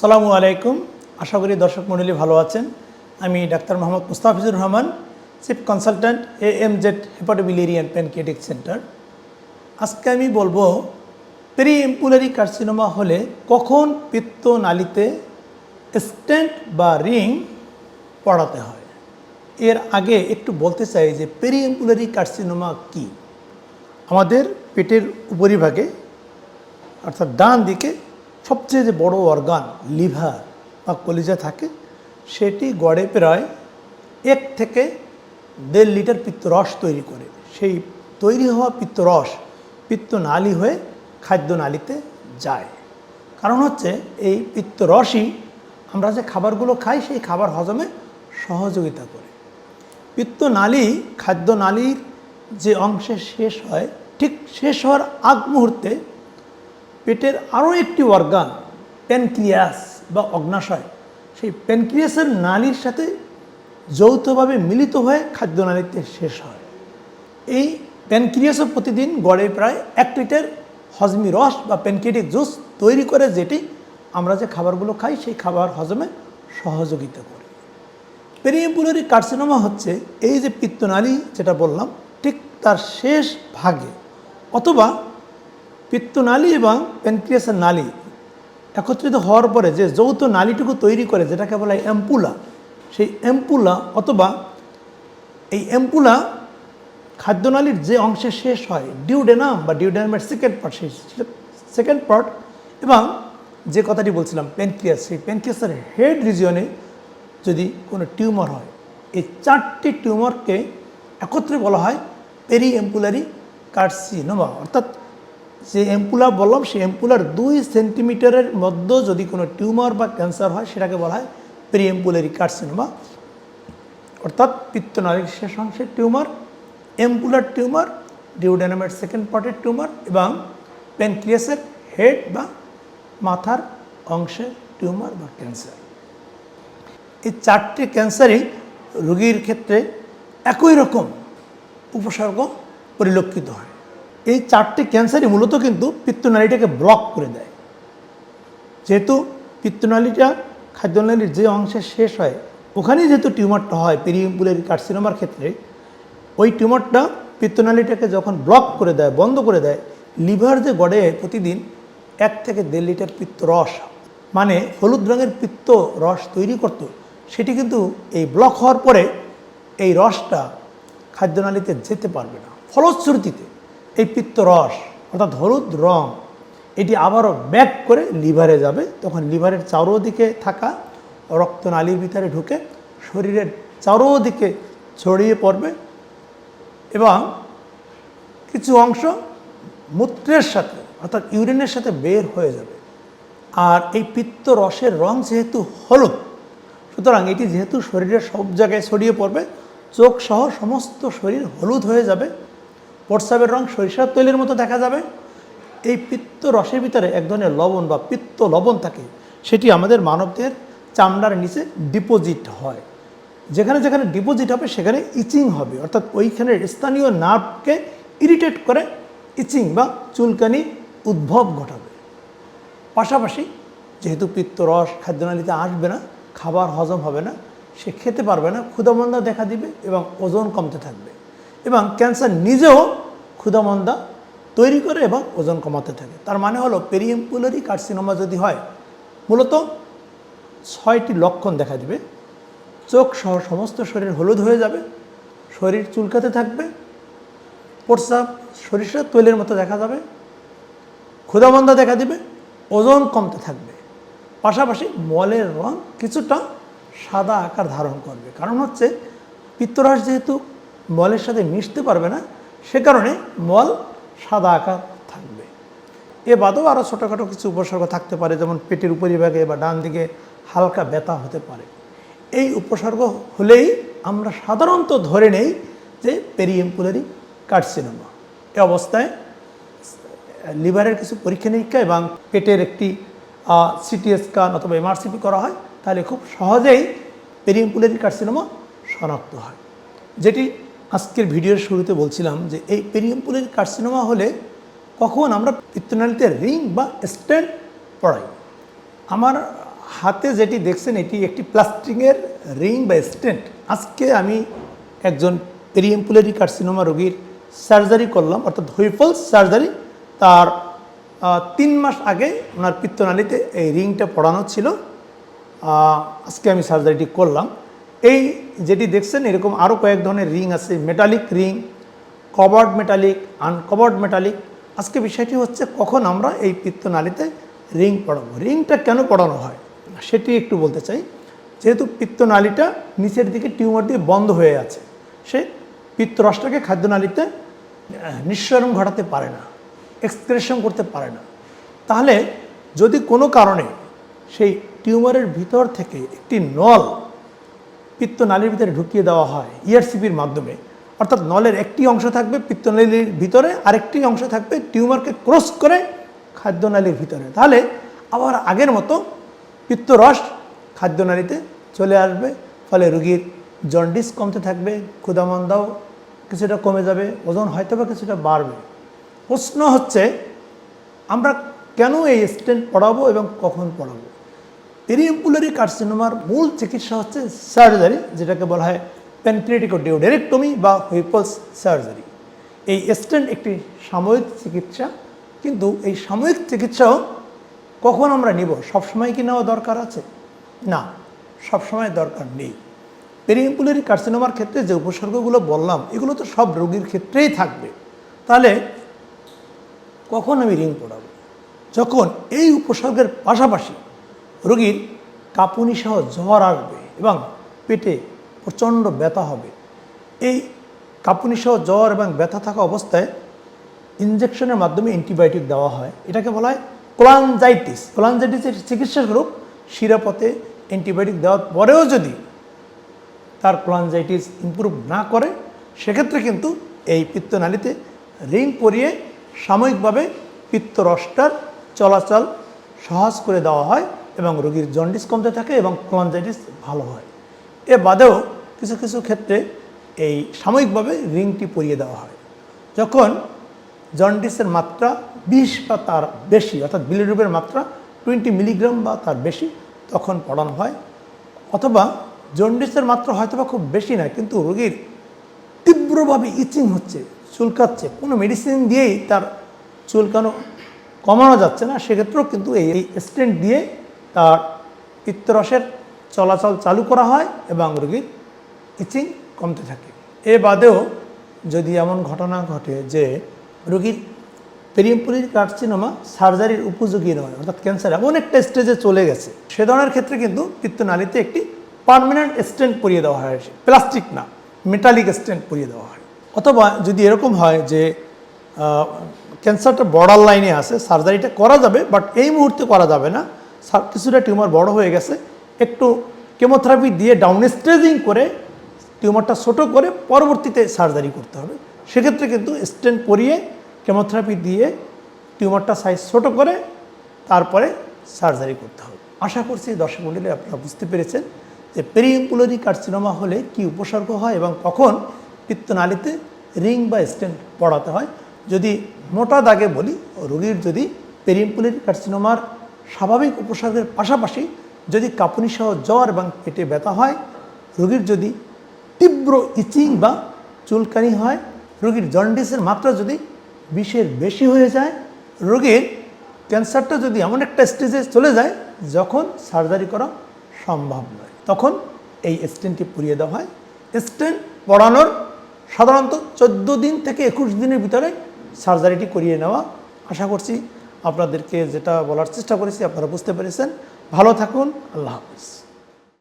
সালামু আলাইকুম। আশা করি দর্শক মণ্ডলী ভালো আছেন। আমি doctor Mohammad Mustafizur Rahman chief consultant A M Z hepatobiliary and pancreatic centre আজকে আমি বলব পেরি এম্পুলারি কার্সিনোমা হলে কখন পিত্ত নালীতে স্টেন্ট বা রিং পড়াতে হয়? এর আগে একটু বলতে চাই যে পেরি এম্পুলারি কার্সিনোমা কী? আমাদের পেটের উপরিভাগে, অর্থাৎ ডান দিকে সবচেয়ে যে বড় অর্গান লিভার বা কলিজা থাকে, সেটি গড়ে প্রায় এক থেকে দেড় লিটার পিত্তরস তৈরি করে। সেই তৈরি হওয়া পিত্তরস পিত্তনালী হয়ে খাদ্যনালীতে যায়। কারণ হচ্ছে এই পিত্তরসই আমরা যে খাবারগুলো খাই, সেই খাবার হজমে সহযোগিতা করে। পিত্তনালী, খাদ্যনালীর যে অংশে শেষ হয়, ঠিক শেষ হওয়ার আগ মুহূর্তে পেটের আরও একটি অর্গান প্যানক্রিয়াস বা অগ্নাশয়। সেই প্যানক্রিয়াসের নালীর সাথে যৌথভাবে মিলিত হয়ে খাদ্যনালীতে শেষ হয়। এই প্যানক্রিয়াসও প্রতিদিন গড়ে প্রায় এক লিটার হজমি রস বা প্যানক্রিয়েটিক জুস তৈরি করে, যেটি আমরা যে খাবারগুলো খাই, সেই খাবার হজমে সহযোগিতা করে। পেরিএম্পুলারি কার্সিনোমা হচ্ছে এই যে পিত্তনালী, যেটা বললাম, ঠিক তার শেষ ভাগে অথবা পিত্তনালী এবং প্যানক্রিয়াসের নালী একত্রিত হওয়ার পরে যে যৌথ নালীটুকু তৈরি করে, যেটাকে বলা হয় অ্যাম্পুলা সেই অ্যাম্পুলা অথবা এই অ্যাম্পুলা খাদ্যনালীর যে অংশে শেষ হয় ডিউডেনাম বা ডিউডেনামের সেকেন্ড পার্ট সেই সেকেন্ড পার্ট এবং যে কথাটি বলছিলাম প্যানক্রিয়াস সেই প্যানক্রিয়াসের হেড রিজিয়নে যদি কোনো টিউমার হয়, এই চারটি টিউমারকে একত্রে বলা হয় পেরি এম্পুলারি কার্সিনোমা। অর্থাৎ যে এম্পুলা বললাম, সেই এম্পুলার দুই সেন্টিমিটারের মধ্যে যদি কোনো টিউমার বা ক্যান্সার হয়, সেটাকে বলা হয় পেরি এম্পুলারি কার্সিনোমা। অর্থাৎ পিত্তনালীর শেষ অংশের টিউমার, এম্পুলার টিউমার ডিউডেনামের সেকেন্ড পার্টের টিউমার এবং প্যানক্রিয়াসের হেড বা মাথার অংশে টিউমার বা ক্যান্সার। এই চারটি ক্যান্সারই রোগীর ক্ষেত্রে একই রকম উপসর্গ পরিলক্ষিত হয়। এই চারটি ক্যান্সারই মূলত কিন্তু পিত্তনালীটাকে ব্লক করে দেয়। যেহেতু পিত্তনালীটা খাদ্যনালীর যে অংশে শেষ হয়, ওখানেই যেহেতু টিউমারটা হয় পেরিএম্পুলারি কার্সিনোমার ক্ষেত্রে, ওই টিউমারটা পিত্তনালীটাকে যখন ব্লক করে দেয়, বন্ধ করে দেয়, লিভার যে গড়ে প্রতিদিন এক থেকে দেড় লিটার পিত্ত রস মানে হলুদ রঙের পিত্ত রস তৈরি করত, সেটি কিন্তু এই ব্লক হওয়ার পরে এই রসটা খাদ্যনালীতে যেতে পারবে না। ফলশ্রুতিতে এই পিত্তরস অর্থাৎ হলুদ রং, এটি আবারও ব্যাক করে লিভারে যাবে। তখন লিভারের চারোদিকে থাকা রক্তনালীর ভিতরে ঢুকে শরীরের চারোদিকে ছড়িয়ে পড়বে এবং কিছু অংশ মূত্রের সাথে, অর্থাৎ ইউরিনের সাথে বের হয়ে যাবে। আর এই পিত্ত রসের রং যেহেতু হলুদ, সুতরাং এটি যেহেতু শরীরের সব জায়গায় ছড়িয়ে পড়বে, চোখ সহ সমস্ত শরীর হলুদ হয়ে যাবে। প্রস্রাবের রং সরিষার তৈলের মতো দেখা যাবে। এই পিত্ত রসের ভিতরে এক ধরনের লবণ বা পিত্ত লবণ থাকে, সেটি আমাদের মানবদের চামড়ার নিচে ডিপোজিট হয়। যেখানে যেখানে ডিপোজিট হবে, সেখানে ইচিং হবে। অর্থাৎ ওইখানের স্থানীয় নার্ভকে ইরিটেট করে ইচিং বা চুলকানি উদ্ভব ঘটাবে। পাশাপাশি যেহেতু পিত্ত পিত্তরস খাদ্যনালীতে আসবে না, খাবার হজম হবে না, সে খেতে পারবে না ক্ষুদামন্দা দেখা দিবে এবং ওজন কমতে থাকবে। এবং ক্যান্সার নিজেও ক্ষুদামন্দা তৈরি করে এবং ওজন কমাতে থাকে। তার মানে হলো পেরিএম্পুলারি কার্সিনোমা যদি হয়, মূলত ছয়টি লক্ষণ দেখা দিবে। চোখ সহ সমস্ত শরীর হলুদ হয়ে যাবে, শরীর চুলকাতে থাকবে প্রস্রাব সরিষার তৈলের মতো দেখা যাবে ক্ষুদামন্দা দেখা দিবে, ওজন কমতে থাকবে। পাশাপাশি মলের রং কিছুটা সাদা আকার ধারণ করবে। কারণ হচ্ছে পিত্তরাস যেহেতু মলের সাথে মিশতে পারবে না সে কারণে মল সাদা আকার থাকবে। এ বাদেও আরও ছোটোখাটো কিছু উপসর্গ থাকতে পারে, যেমন পেটের উপরিভাগে বা ডান দিকে হালকা ব্যথা হতে পারে। এই উপসর্গ হলেই আমরা সাধারণত ধরে নেই যে পেরিএম্পুলারি কার্সিনোমা। এ অবস্থায় লিভারের কিছু পরীক্ষা নিরীক্ষা এবং পেটের একটি সিটি স্ক্যান অথবা এমআরসিপি করা হয়, তাহলে খুব সহজেই পেরিএম্পুলারি কার্সিনোমা শনাক্ত হয়। যেটি আজকের ভিডিওর শুরুতে বলছিলাম যে এই পেরিএম্পুলারি কার্সিনোমা হলে কখন আমরা পিত্তনালীতে রিং বা স্ট্যান্ড পড়াই। আমার হাতে যেটি দেখছেন এটি একটি প্লাস্টিকের রিং বা স্টেন্ট আজকে আমি একজন পেরিএম্পুলারি কার্সিনোমা রোগীর সার্জারি করলাম, অর্থাৎ হুইফলস সার্জারি। তার তিন মাস আগে ওনার পিত্তনালীতে এই রিংটা পড়ানো ছিল। আজকে আমি সার্জারিটি করলাম। এই যেটি দেখছেন, এরকম আরও কয়েক ধরনের রিং আছে metallic ring covered metallic uncovered metallic আজকে বিষয়টি হচ্ছে কখন আমরা এই পিত্তনালীতে রিং পড়াবো। রিংটা কেন পড়ানো হয়? সেটি একটু বলতে চাই। যেহেতু পিত্তনালীটা নিচের দিকে টিউমার দিয়ে বন্ধ হয়ে আছে, সে পিত্তরসটাকে খাদ্যনালীতে নিঃসরণ ঘটাতে পারে না এক্সক্রেশন করতে পারে না। তাহলে যদি কোনো কারণে সেই টিউমারের ভিতর থেকে একটি নল পিত্তনালীর ভিতরে ঢুকিয়ে দেওয়া হয় ইআরসিপির মাধ্যমে। অর্থাৎ নলের একটি অংশ থাকবে পিত্তনালীর ভিতরে, আরেকটি অংশ থাকবে টিউমারকে ক্রস করে খাদ্যনালীর ভিতরে। তাহলে আবার আগের মতো পিত্তরস খাদ্যনালীতে চলে আসবে, ফলে রুগীর জন্ডিস কমতে থাকবে ক্ষুদামন্দাও কিছুটা কমে যাবে, ওজন হয়তো বা কিছুটা বাড়বে। প্রশ্ন হচ্ছে, আমরা কেন এই স্টেন্ট পড়াবো এবং কখন পড়াবো? পেরিএম্পুলারি কার্সিনোমার মূল চিকিৎসা হচ্ছে সার্জারি, যেটাকে বলা হয় প্যানক্রিয়েটিকোডিওডেরেক্টমি বা হুইপলস সার্জারি। এই স্টেন্ট একটি সাময়িক চিকিৎসা, কিন্তু এই সাময়িক চিকিৎসাও কখন আমরা নিব? সবসময় কি নেওয়া দরকার আছে? না, সবসময় দরকার নেই। পেরিএম্পুলারি কার্সিনোমার ক্ষেত্রে যে উপসর্গগুলো বললাম, এগুলো তো সব রোগীর ক্ষেত্রেই থাকবে। তাহলে কখন আমি রিং পড়াবো যখন এই উপসর্গের পাশাপাশি রোগীর কাঁপুনি সহ জ্বর আসবে এবং পেটে প্রচণ্ড ব্যথা হবে। এই কাঁপুনি সহ জ্বর এবং ব্যথা থাকা অবস্থায় ইঞ্জেকশনের মাধ্যমে অ্যান্টিবায়োটিক দেওয়া হয়। এটাকে বলা হয় কোলানজাইটিস। কোলানজাইটিসের চিকিৎসা স্বরূপ শিরাপথে অ্যান্টিবায়োটিক দেওয়ার পরেও যদি তার কোলানজাইটিস ইমপ্রুভ না করে, সেক্ষেত্রে কিন্তু এই পিত্তনালীতে রিং পরিয়ে সাময়িকভাবে পিত্তরসটার চলাচল সহজ করে দেওয়া হয়। এবং রোগীর জন্ডিস কমতে থাকে এবং কোলানজাইটিস ভালো হয়। এ বাদেও কিছু কিছু ক্ষেত্রে এই সাময়িকভাবে রিংটি পরিয়ে দেওয়া হয়। যখন জন্ডিসের মাত্রা বিশ বা তার বেশি, অর্থাৎ বিলিরুবের মাত্রা টোয়েন্টি মিলিগ্রাম বা তার বেশি, তখন পড়ানো হয়। অথবা জন্ডিসের মাত্রা হয়তো বা খুব বেশি নয়, কিন্তু রোগীর তীব্রভাবে ইচিং হচ্ছে, চুলকাচ্ছে, কোনো মেডিসিন দিয়েই তার চুলকানো কমানো যাচ্ছে না, সেক্ষেত্রেও কিন্তু এই স্টেন্ট দিয়ে তার পিত্তরসের চলাচল চালু করা হয় এবং রোগীর ইচিং কমতে থাকে। এ বাদেও যদি এমন ঘটনা ঘটে যে রোগীর পেরিয়াম্পুলির কার্সিনোমা সার্জারির উপযোগী নয়, অর্থাৎ ক্যান্সার এমন একটা স্টেজে চলে গেছে, সে ধরনের ক্ষেত্রে কিন্তু পিত্তনালীতে একটি পার্মানেন্ট স্টেন্ট পরিয়ে দেওয়া হয় প্লাস্টিক না মেটালিক স্টেন্ট পরিয়ে দেওয়া হয়। অথবা যদি এরকম হয় যে ক্যান্সারটা বর্ডার লাইনে আছে, সার্জারিটা করা যাবে বাট এই মুহূর্তে করা যাবে না কিছুটা টিউমার বড় হয়ে গেছে। একটু কেমোথেরাপি দিয়ে ডাউন স্টেজিং করে টিউমারটা ছোটো করে পরবর্তীতে সার্জারি করতে হবে। সেক্ষেত্রে কিন্তু স্টেন্ট পরিয়ে কেমোথেরাপি দিয়ে টিউমারটা সাইজ ছোটো করে তারপরে সার্জারি করতে হবে। আশা করছি দর্শক মণ্ডলী আপনারা বুঝতে পেরেছেন যে পেরিএম্পুলারি কার্সিনোমা হলে কি উপসর্গ হয় এবং কখন পিত্তনালীতে রিং বা স্টেন্ট পড়াতে হয়। যদি মোটা দাগে বলি, রোগীর যদি পেরিএম্পুলারি কার্সিনোমার স্বাভাবিক উপসর্গের পাশাপাশি যদি কাঁপুনি সহ জ্বর এবং পেটে ব্যথা হয়, রোগীর যদি তীব্র ইচিং বা চুলকানি হয়, রোগীর জন্ডিসের মাত্রা যদি বিষের বেশি হয়ে যায়, রোগীর ক্যান্সারটা যদি এমন একটা স্টেজে চলে যায়, যখন সার্জারি করা সম্ভব নয়। তখন এই স্টেনটি পুড়িয়ে দেওয়া হয়। স্টেন পড়ানোর সাধারণত চোদ্দ দিন থেকে একুশ দিনের ভিতরে সার্জারিটি করিয়ে নেওয়া। আশা করছি আপনাদেরকে যেটা বলার চেষ্টা করেছি আপনারা বুঝতে পেরেছেন। ভালো থাকুন আল্লাহ হাফিজ।